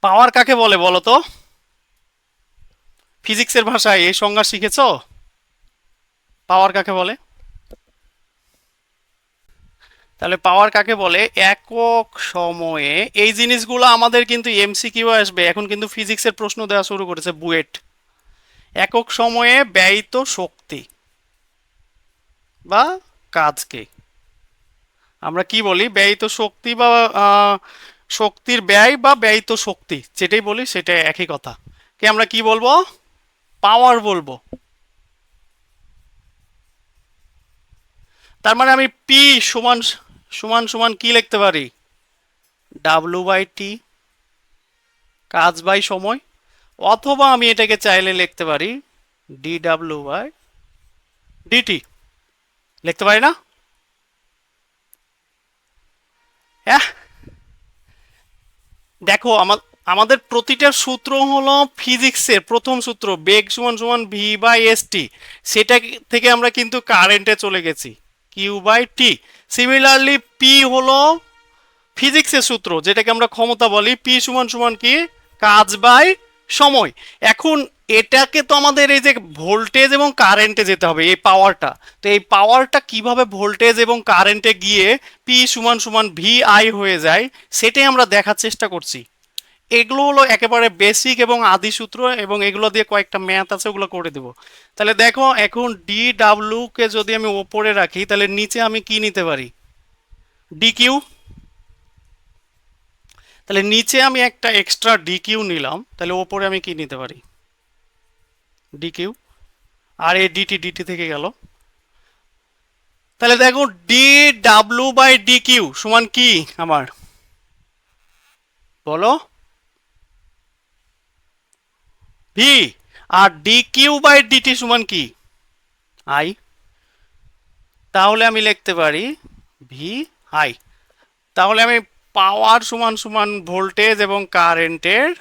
পাওয়ার কাকে বলে বলো তো? ফিজিক্সের ভাষায় এই সংজ্ঞা শিখেছ? পাওয়ার কাকে বলে? তাহলে পাওয়ার কাকে বলে? একক সময়ে। এই জিনিসগুলো আমাদের কিন্তু এমসিকিউ আসবে। এখন কিন্তু ফিজিক্সের প্রশ্ন দেওয়া শুরু করেছে বুয়েট। একক সময়ে ব্যয়িত শক্তি বা কাজকে। আমরা কি বলি? ব্যয়িত শক্তি বা শক্তির ব্যয় বা ব্যয়িত শক্তি, যেটাই বলি সেটা একই কথা। কে আমরা কি বলব? পাওয়ার বলব। তার মানে আমি পি সমান সমান সমান কি লিখতে পারি? ডাব্লু বাই টি কাজ বাই সময়, অথবা আমি এটাকে চাইলে লিখতে পারি ডি ডাব্লু বাই ডিটি লিখতে পারি না হ্যাঁ দেখো, আমা- আমাদের প্রতিটা সূত্র হলো ফিজিক্সের প্রথম সূত্র, বেগ সমান সমান ভি বাই এস টি সেটা থেকে আমরা কিন্তু কারেন্টে চলে গেছি Q by T similarly P হলো ফিজিক্সের সূত্র, যেটাকে আমরা ক্ষমতা বলি পি সমান সমান কি? কাজ বাই সময়। এখন এটাকে তো আমাদের এই যে ভোল্টেজ এবং কারেন্টে যেতে হবে, এই পাওয়ারটা। তো এই পাওয়ারটা কীভাবে ভোল্টেজ এবং কারেন্টে গিয়ে পি সমান সমান ভি আই হয়ে যায়, সেটাই আমরা দেখার চেষ্টা করছি। এগুলো হলো একেবারে বেসিক এবং আদি সূত্র এবং এগুলো দিয়ে কয়েকটা ম্যাথ আছে, ওগুলো করে দেবো। তাহলে দেখো, এখন ডি ডাব্লিউ কে যদি আমি ওপরে রাখি, তাহলে নিচে আমি কি নিতে পারি? ডি কিউ তাহলে নিচে আমি একটা এক্সট্রা ডি কিউ নিলাম, তাহলে ওপরে আমি কি নিতে পারি? ডি কিউ আর এই ডিটি ডিটি থেকে গেল। তাহলে দেখো D W by D Q সমান কি আমার? বলো। V R D Q by DT সমান কি? আই তাহলে আমি লিখতে পারি ভি আই তাহলে আমি পাওয়ার সমান সমান ভোল্টেজ এবং কারেন্টের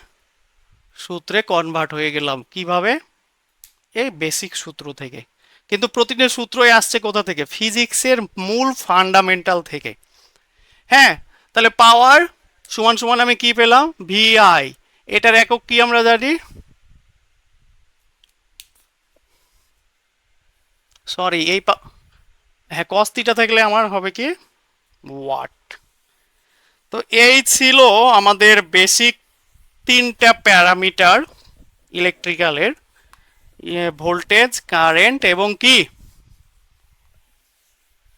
সূত্রে কনভার্ট হয়ে গেলাম। কীভাবে? এই বেসিক সূত্র থেকে। কিন্তু প্রতিটা সূত্রই আসছে কোথা থেকে? ফিজিক্সের মূল ফান্ডামেন্টাল থেকে। হ্যাঁ তাহলে পাওয়ার সমান সমান আমি কি পেলাম? ভিআই এটার একক কি আমরা জানি? সরি এই হ্যাঁ কস্তিটা থাকলে আমার হবে কি? ওয়াট তো এই ছিল আমাদের বেসিক তিনটা প্যারামিটার ইলেকট্রিক্যালের ভোল্টেজ কারেন্ট এবং কি?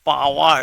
পাওয়ার